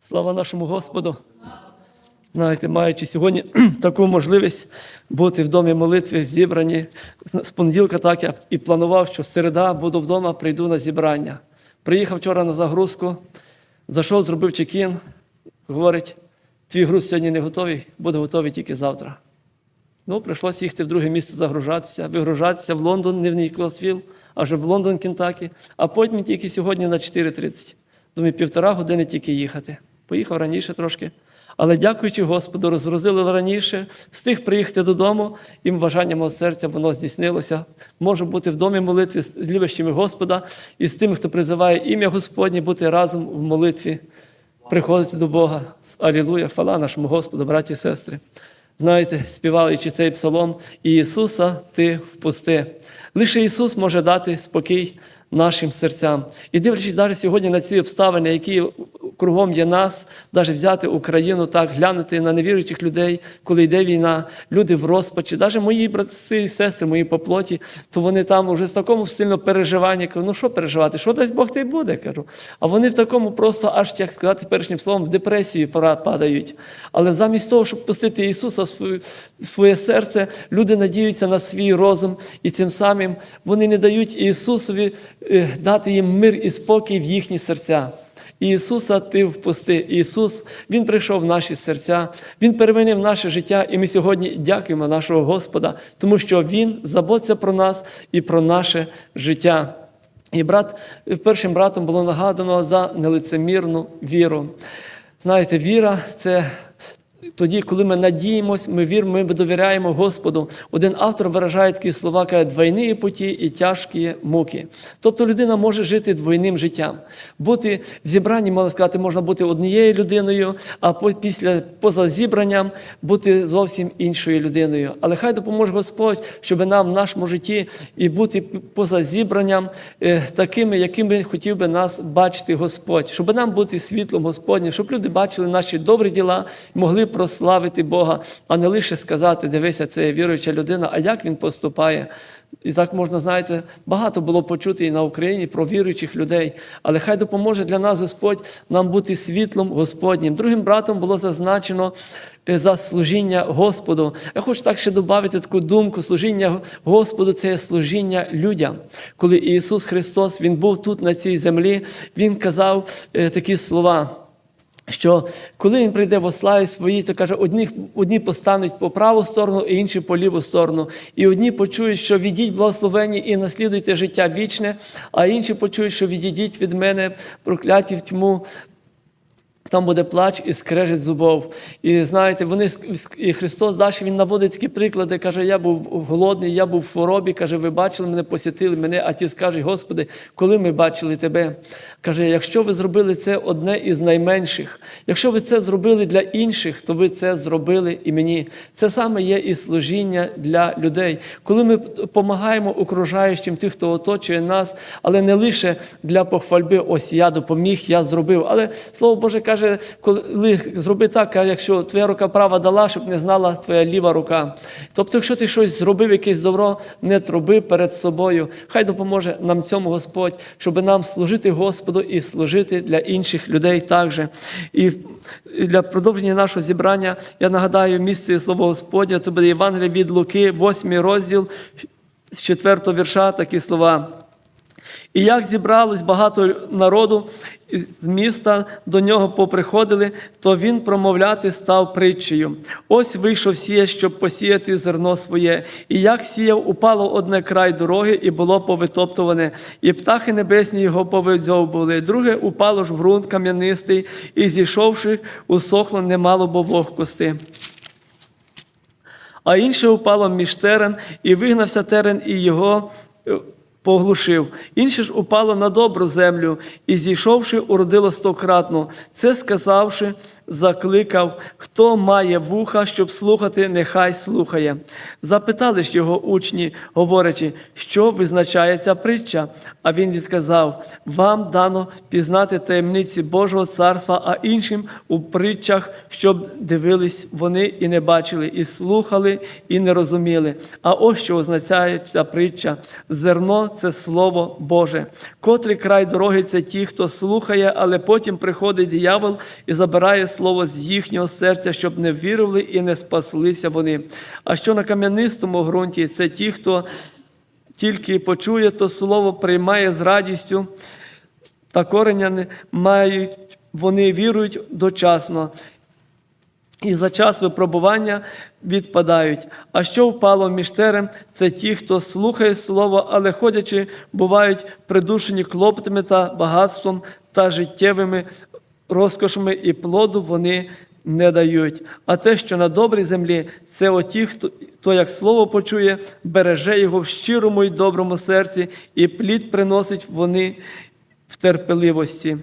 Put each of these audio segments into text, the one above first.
Слава нашому Господу. Знаєте, маючи сьогодні таку можливість бути в домі молитви, в зібранні, з понеділка так я і планував, що в середа буду вдома, прийду на зібрання. Приїхав вчора на загрузку, зайшов, зробив чекін, говорить, твій груз сьогодні не готовий, буде готовий тільки завтра. Ну, прийшлося їхати в друге місце загружатися, вигружатися в Лондон, не в Ніколасвіл, а вже в Лондон, Кентакі, а потім тільки сьогодні на 4.30. Думаю, півтора години тільки їхати. Поїхав раніше трошки. Але дякуючи Господу, розгрузили раніше, встиг приїхати додому, і бажання мого серця воно здійснилося. Можу бути в домі молитві з любящими Господа і з тими, хто призиває ім'я Господнє, бути разом в молитві, приходити до Бога. Алілуя, хвала нашому Господу, браті і сестри. Знаєте, співаючи цей псалом, і Ісуса ти впусти. Лише Ісус може дати спокій нашим серцям. І дивлячись навіть сьогодні на ці обставини, які кругом є нас, навіть взяти Україну так, глянути на невіруючих людей, коли йде війна, люди в розпачі, навіть мої брати і сестри, мої по плоті, то вони там вже з такому сильно переживанні. Кажу, ну що переживати? Що дасть Бог, й буде. кажу. А вони в такому просто, аж як сказати першим словом, в депресію пора- падають. Але замість того, щоб пустити Ісуса в своє серце, люди надіються на свій розум, і цим самим вони не дають Ісусові е, дати їм мир і спокій в їхні серця. Ісуса ти впусти. Ісус, Він прийшов в наші серця, Він перемінив наше життя, і ми сьогодні дякуємо нашого Господа, тому що Він заботиться про нас і про наше життя. І брат, першим братом було нагадано за нелицемірну віру. Знаєте, віра це тоді, коли ми надіємось, ми віримо, ми довіряємо Господу. Один автор виражає такі слова, каже, двойні путі і тяжкі муки. Тобто людина може жити двойним життям. Бути в зібранні, можна сказати, можна бути однією людиною, а після поза зібранням бути зовсім іншою людиною. Але хай допоможе Господь, щоб нам в нашому житті і бути поза зібранням е, такими, якими хотів би нас бачити Господь, щоб нам бути світлом Господнім, щоб люди бачили наші добрі діла і могли прославити Бога, а не лише сказати, дивися, це є віруюча людина, а як він поступає. І так можна, знаєте, багато було почути і на Україні про віруючих людей. Але хай допоможе для нас Господь нам бути світлом Господнім. Другим братом було зазначено е, за служіння Господу. Я хочу так ще додати таку думку: служіння Господу це служіння людям. Коли Ісус Христос Він був тут на цій землі, Він казав е, такі слова. Що коли він прийде в славі своїй, то каже, одні, одні постануть по праву сторону, і інші по ліву сторону. І одні почують, що відіть благословені і наслідуйте життя вічне, а інші почують, що відійдіть від мене, прокляті в тьму. Там буде плач і скрежет зубов. І знаєте, вони і Христос далі Він наводить такі приклади. каже: Я був голодний, я був в хворобі. каже, ви бачили мене, посітили мене. А ті скажуть, Господи, коли ми бачили тебе? Каже, якщо ви зробили це одне із найменших, якщо ви це зробили для інших, то ви це зробили і мені. Це саме є і служіння для людей. Коли ми допомагаємо окружаючим тих, хто оточує нас, але не лише для похвальби, ось я допоміг, я зробив. Але слово Боже каже, коли зроби так, якщо твоя рука права дала, щоб не знала твоя ліва рука. Тобто, якщо ти щось зробив, якесь добро, не труби перед собою. Хай допоможе нам цьому Господь, щоб нам служити Господу і служити для інших людей також. І для продовження нашого зібрання я нагадаю місце Слово Господнє, це буде Євангелія від Луки, 8 розділ з 4 вірша, такі слова. І як зібралось багато народу з міста до нього поприходили, то він промовляти став притчею. Ось вийшов сіяч, щоб посіяти зерно своє. І як сіяв, упало одне край дороги, і було повитоптуване, і птахи небесні його повидзьовували. Друге упало ж в ґрунт кам'янистий, і зійшовши, усохло немало бо вогкости. А інше упало між терен, і вигнався терен, і його поглушив. Інше ж упало на добру землю, і зійшовши, уродило стократно. Це сказавши, закликав, хто має вуха, щоб слухати, нехай слухає. Запитали ж його учні, говорячи, що визначає ця притча. А він відказав: Вам дано пізнати таємниці Божого царства, а іншим у притчах, щоб дивились вони і не бачили, і слухали, і не розуміли. А ось що означає ця притча: зерно це слово Боже. Котрий край дороги це ті, хто слухає, але потім приходить диявол і забирає слово з їхнього серця, щоб не вірили і не спаслися вони. А що на кам'янистому ґрунті, це ті, хто тільки почує то слово, приймає з радістю, та кореня не мають, вони вірують дочасно. І за час випробування відпадають. А що впало між терем, це ті, хто слухає слово, але ходячи, бувають придушені клопотами та багатством та життєвими розкошами, і плоду вони не дають. А те, що на добрій землі, це оті, хто, хто як слово почує, береже його в щирому й доброму серці, і плід приносить вони в терпеливості.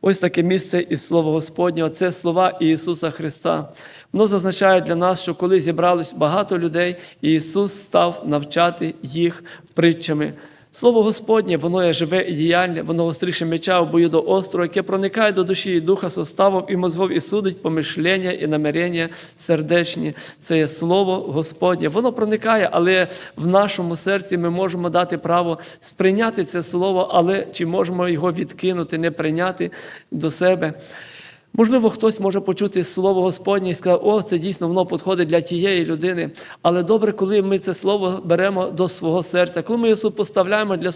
Ось таке місце із Слова Господнього. Це слова Ісуса Христа. Воно зазначає для нас, що коли зібралось багато людей, Ісус став навчати їх притчами. Слово Господнє, воно є живе і діяльне, воно гостріше меча в бою до острова, яке проникає до душі і духа составом і мозгов, і судить помишлення і намірення сердечні. Це є слово Господнє. Воно проникає, але в нашому серці ми можемо дати право сприйняти це слово, але чи можемо його відкинути, не прийняти до себе. Можливо, хтось може почути слово Господнє і сказати, о, це дійсно воно підходить для тієї людини. Але добре, коли ми це слово беремо до свого серця, коли ми його супоставляємо для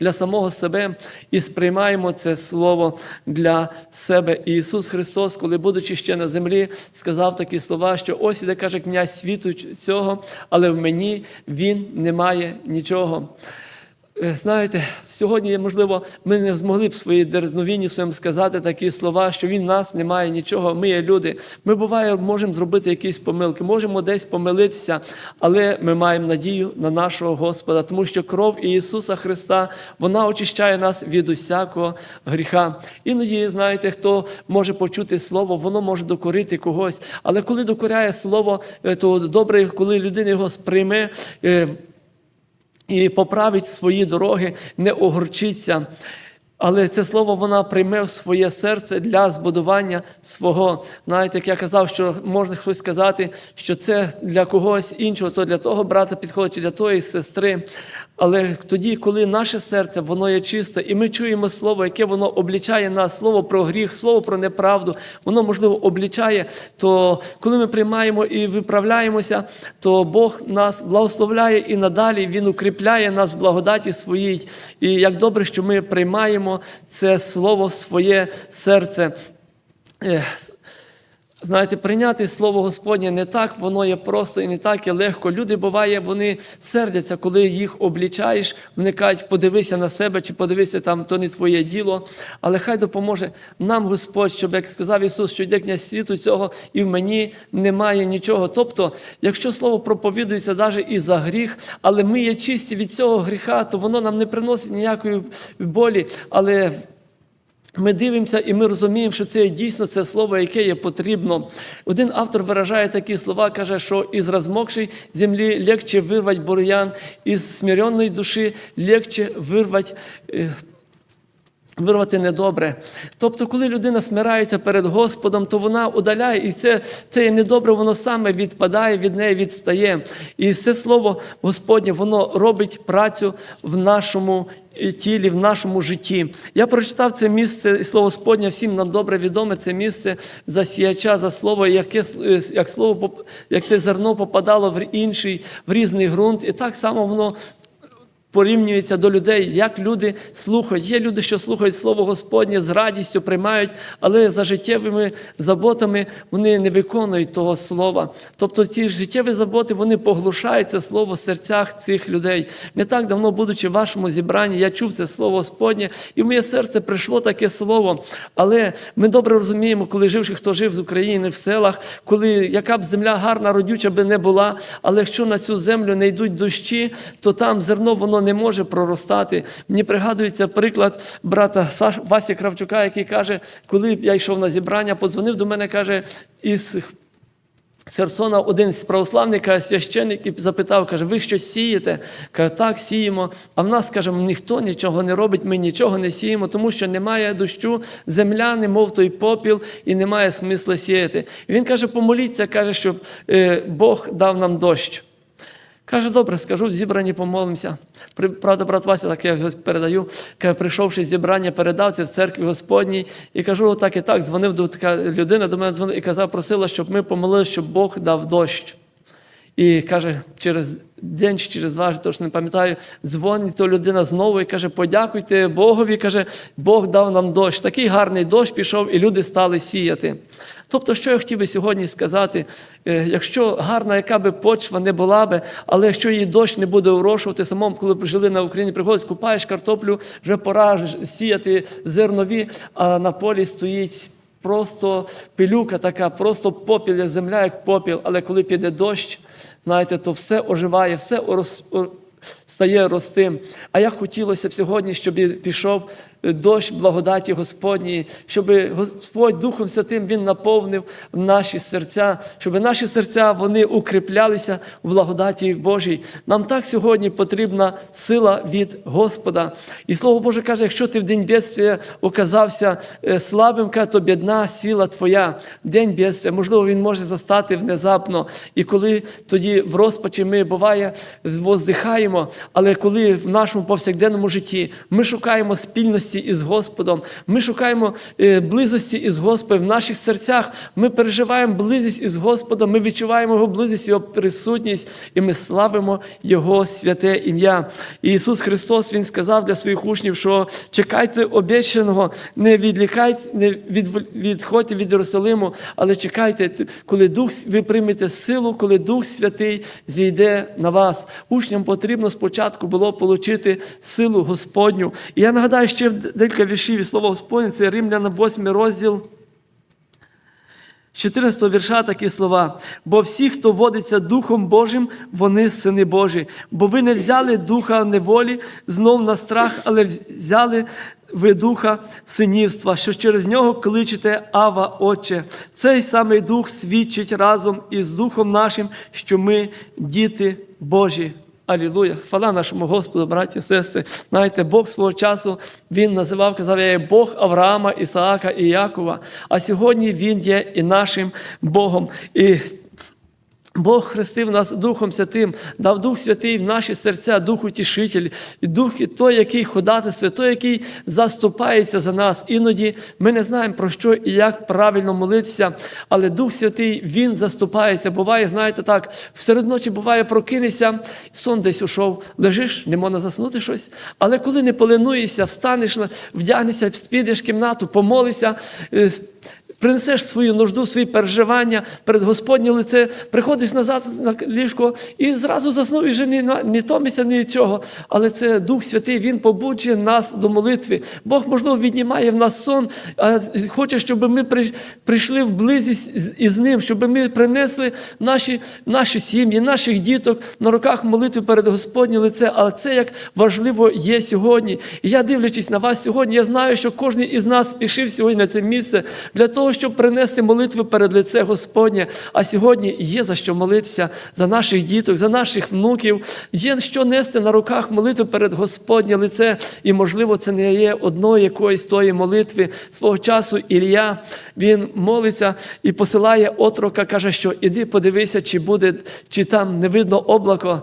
для самого себе і сприймаємо це слово для себе. І Ісус Христос, коли, будучи ще на землі, сказав такі слова, що ось іде каже князь світу цього, але в мені він не має нічого. Е, Знаєте, сьогодні, можливо, ми не змогли б своїй дерзновінні своїм сказати такі слова, що він нас не має нічого. Ми є люди. Ми буває, можемо зробити якісь помилки, можемо десь помилитися, але ми маємо надію на нашого Господа, тому що кров Ісуса Христа вона очищає нас від усякого гріха. Іноді, знаєте, хто може почути слово, воно може докорити когось. Але коли докоряє слово, е, то добре, коли людина його сприйме. І поправить свої дороги, не огорчиться. Але це слово вона прийме в своє серце для збудування свого. Знаєте, як я казав, що можна хтось сказати, що це для когось іншого, то для того брата підходить, чи для тої сестри. Але тоді, коли наше серце воно є чисте, і ми чуємо слово, яке воно облічає нас, слово про гріх, слово про неправду, воно можливо облічає, то коли ми приймаємо і виправляємося, то Бог нас благословляє і надалі Він укріпляє нас в благодаті своїй. І як добре, що ми приймаємо це слово в своє серце. Знаєте, прийняти слово Господнє не так, воно є просто і не так є легко. Люди буває, вони сердяться, коли їх облічаєш, вони кажуть, подивися на себе чи подивися там, то не твоє діло. Але хай допоможе нам Господь, щоб, як сказав Ісус, що йде князь світу цього, і в мені немає нічого. Тобто, якщо слово проповідується навіть і за гріх, але ми є чисті від цього гріха, то воно нам не приносить ніякої болі. Але ми дивимося і ми розуміємо, що це дійсно це слово, яке є потрібно. Один автор виражає такі слова, каже, що із розмокшої землі легче вирвати бур'ян, із смиренної душі легче вирвать. Вирвати недобре. Тобто, коли людина смирається перед Господом, то вона удаляє, і це, це недобре, воно саме відпадає, від неї відстає. І це слово Господнє, воно робить працю в нашому е, тілі, в нашому житті. Я прочитав це місце, і слово Господнє всім нам добре відоме, це місце за сіяча, за слово, яке, е, як слово, як це зерно попадало в інший, в різний ґрунт. І так само воно порівнюється до людей, як люди слухають. Є люди, що слухають Слово Господнє з радістю приймають, але за життєвими заботами вони не виконують того слова. Тобто ці життєві заботи вони поглушають це слово в серцях цих людей. Не так давно, будучи в вашому зібранні, я чув це слово Господнє, і в моє серце прийшло таке слово. Але ми добре розуміємо, коли живши, хто жив з України в селах, коли яка б земля гарна, родюча би не була, але якщо на цю землю не йдуть дощі, то там зерно воно не може проростати. Мені пригадується приклад брата Саш, Васі Кравчука, який каже, коли я йшов на зібрання, подзвонив до мене, каже, із з Херсона один з священник і запитав, каже, ви щось сієте? Каже, так, сіємо. А в нас, каже, ніхто нічого не робить, ми нічого не сіємо, тому що немає дощу, земля, немов той попіл, і немає смисла сіяти. І він каже, помоліться, каже, щоб е, Бог дав нам дощ. Каже, добре, скажу, в зібранні помолимося. Правда, брат Вася, так я його передаю. Каже, прийшовши зібрання, передав це в церкві Господній. І кажу, отак і так, дзвонив до така людина, до мене дзвонив і казав, просила, щоб ми помолили, щоб Бог дав дощ. І каже, через день чи через два, точно не пам'ятаю, дзвонить то людина знову і каже, подякуйте Богові, каже, Бог дав нам дощ. Такий гарний дощ пішов, і люди стали сіяти. Тобто, що я хотів би сьогодні сказати, Е, якщо гарна, яка би почва не була би, але якщо її дощ не буде урошувати, самому, коли жили на Україні, приходить, купаєш картоплю, вже пора сіяти зернові, а на полі стоїть просто пилюка така, просто попіл, земля, як попіл. Але коли піде дощ, знаєте, то все оживає, все стає ростим. А я хотілося б сьогодні, щоб пішов дощ благодаті Господньої, щоб Господь Духом Святим Він наповнив наші серця, щоб наші серця вони укріплялися в благодаті Божій. Нам так сьогодні потрібна сила від Господа. І Слово Боже каже, якщо ти в день бідствия оказався е, слабим, каже, то бідна сила твоя. День бідствия, можливо, він може застати внезапно. І коли тоді в розпачі ми буває воздихаємо, але коли в нашому повсякденному житті ми шукаємо спільності із Господом, ми шукаємо е, близості із Господом в наших серцях, ми переживаємо близість із Господом, ми відчуваємо Його близість, Його присутність, і ми славимо Його святе ім'я. І Ісус Христос Він сказав для своїх учнів, що чекайте обіцяного, не відлікайте, не від, відходьте від Єрусалиму, але чекайте, коли Дух ви приймете силу, коли Дух Святий зійде на вас. Учням потрібно спочатку було отримати силу Господню. І я нагадаю ще декілька віршів і слова Господнє, це Римляна 8 розділ. З 14 вірша такі слова. Бо всі, хто водиться Духом Божим, вони сини Божі. Бо ви не взяли духа неволі знов на страх, але взяли ви духа синівства, що через нього кличете Ава, Отче. Цей самий дух свідчить разом із Духом нашим, що ми діти Божі. Алілуя! Хвала нашому Господу, браті і сестри. Знаєте, Бог свого часу Він називав, казав, я є Бог Авраама, Ісаака і Якова. А сьогодні Він є і нашим Богом. І Бог хрестив нас Духом Святим, дав Дух Святий в наші серця, Дух Утішитель, і Дух той, який ходатайствує, той, який заступається за нас. Іноді ми не знаємо, про що і як правильно молитися, але Дух Святий, Він заступається. Буває, знаєте, так, всеред ночі буває, прокинешся, сон десь ушов, лежиш, не можна заснути щось. Але коли не поленуєшся, встанеш, вдягнешся, підеш в кімнату, помолишся, е, Принесеш свою нужду, свої переживання перед Господнє лице, приходиш назад на ліжко і зразу заснув і вже ні, ні томися, ні чого. Але це Дух Святий, Він побуджує нас до молитви. Бог, можливо, віднімає в нас сон, а хоче, щоб ми прийшли в близість із Ним, щоб ми принесли наші, наші сім'ї, наших діток на руках молитви перед Господнє лице. Але це як важливо є сьогодні. І я дивлячись на вас сьогодні, я знаю, що кожен із нас спішив сьогодні на це місце для того, щоб принести молитви перед лице Господнє. А сьогодні є за що молитися за наших діток, за наших внуків. Є що нести на руках молитви перед Господнє лице. І, можливо, це не є одної якоїсь тої молитви свого часу. Ілля він молиться і посилає отрока, каже, що іди подивися, чи буде, чи там не видно облако.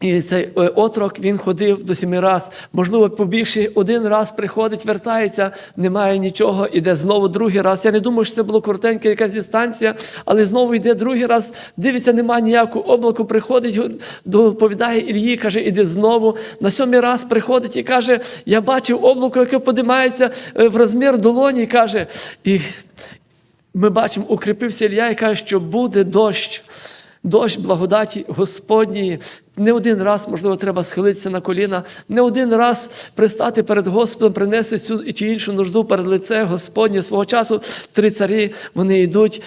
І цей е, отрок він ходив до сіми раз. Можливо, побігши один раз, приходить, вертається, немає нічого, іде знову другий раз. Я не думаю, що це було коротенька якась дистанція, але знову йде другий раз, дивиться, немає ніякого облаку, приходить, доповідає Ільї, каже, іди знову. На сьомий раз приходить і каже: Я бачив облако, яке подимається е, в розмір долоні, каже, і ми бачимо, укріпився Ілля і каже, що буде дощ. Дощ благодаті Господньої. Не один раз, можливо, треба схилитися на коліна, не один раз пристати перед Господом, принести цю чи іншу нужду перед лице Господнє свого часу. Три царі вони йдуть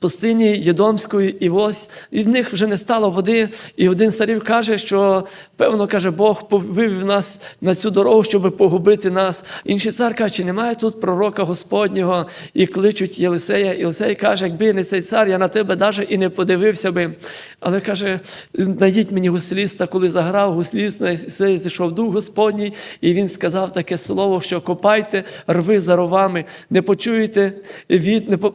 пустині Єдомської, і ось і в них вже не стало води. І один царів каже, що певно каже, Бог вивів нас на цю дорогу, щоб погубити нас. Інший цар каже, чи немає тут пророка Господнього? І кличуть Єлисея. Єлисей каже, якби не цей цар, я на тебе навіть і не подивився би. Але каже, знайдіть мені гусліста, коли заграв гусліст, Єлисея зійшов дух Господній, і він сказав таке слово, що копайте рви за ровами, не почуєте від не по-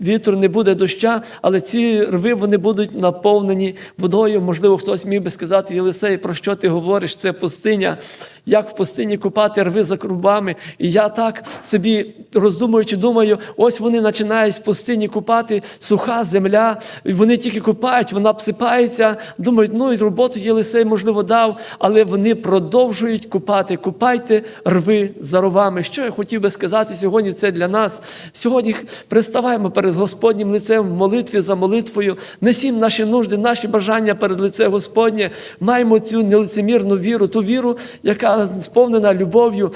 Вітру не буде доща, але ці рви вони будуть наповнені водою. Можливо, хтось міг би сказати, Єлисей, про що ти говориш? Це пустиня. Як в пустині купати рви за крубами. І я так собі роздумуючи, думаю, ось вони починають в пустині купати, суха земля, і вони тільки купають, вона обсипається. Думають, ну і роботу Єлисей, можливо, дав, але вони продовжують купати. Купайте рви за ровами. Що я хотів би сказати сьогодні? Це для нас. Сьогодні приставаємо перед Господнім лицем в молитві за молитвою, несім наші нужди, наші бажання перед лице Господнє. Маємо цю нелицемірну віру, ту віру, яка сповнена любов'ю.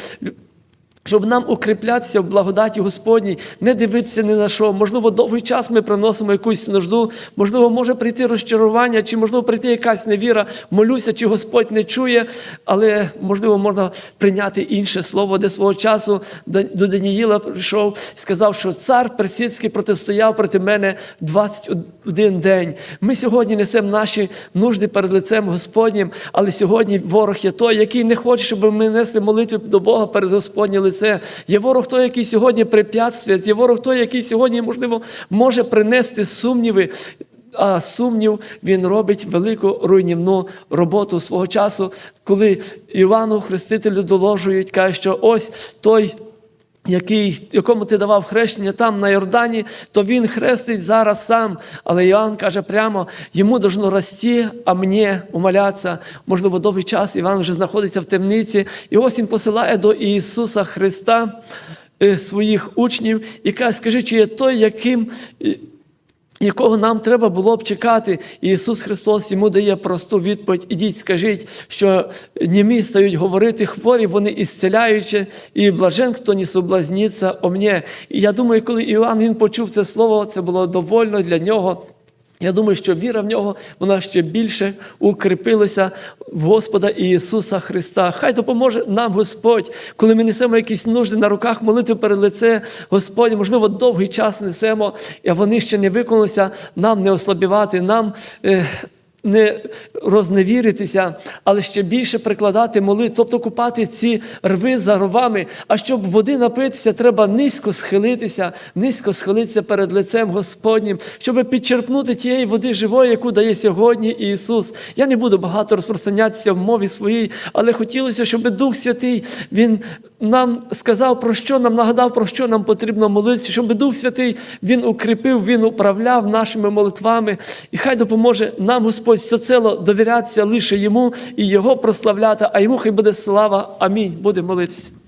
Щоб нам укріплятися в благодаті Господній, не дивитися ні на що. Можливо, довгий час ми приносимо якусь нужду, можливо, може прийти розчарування, чи можливо прийти якась невіра, молюся, чи Господь не чує, але можливо можна прийняти інше слово, де свого часу до Даніїла прийшов і сказав, що цар персидський протистояв проти мене 21 день. Ми сьогодні несемо наші нужди перед лицем Господнім, але сьогодні ворог є той, який не хоче, щоб ми несли молитви до Бога перед Господнє лице. Є ворог той, який сьогодні препятствує, є ворог той, який сьогодні, можливо, може принести сумніви. А сумнів він робить велику руйнівну роботу свого часу, коли Івану Хрестителю доложують, каже, що ось той. Який, якому ти давав хрещення там на Йордані, то він хрестить зараз сам. Але Іоанн каже прямо, йому должно рости, а мені умолятися. Можливо, довгий час Іван вже знаходиться в темниці. І ось він посилає до Ісуса Христа е, своїх учнів і каже, скажи, чи є той, яким. Якого нам треба було б чекати. І Ісус Христос йому дає просту відповідь: ідіть, скажіть, що німі стають говорити, хворі, вони ісцеляючи, і блажен, хто не соблазніться о мені. І я думаю, коли Іоанн він почув це слово, це було довольно для нього. Я думаю, що віра в нього вона ще більше укріпилася в Господа Ісуса Христа. Хай допоможе нам Господь, коли ми несемо якісь нужди на руках, молитви перед лице Господь, можливо, довгий час несемо, а вони ще не виконалися, нам не ослабівати, нам. Е, не розневіритися, але ще більше прикладати молитву, тобто купати ці рви за ровами. А щоб води напитися, треба низько схилитися, низько схилитися перед лицем Господнім, щоб підчерпнути тієї води живої, яку дає сьогодні Ісус. Я не буду багато розпространятися в мові своїй, але хотілося, щоб Дух Святий Він нам сказав, про що нам нагадав, про що нам потрібно молитися, щоб Дух Святий Він укріпив, Він управляв нашими молитвами. І хай допоможе нам Господь всецело довірятися лише Йому і Його прославляти, а йому хай буде слава. Амінь. Будемо молитися.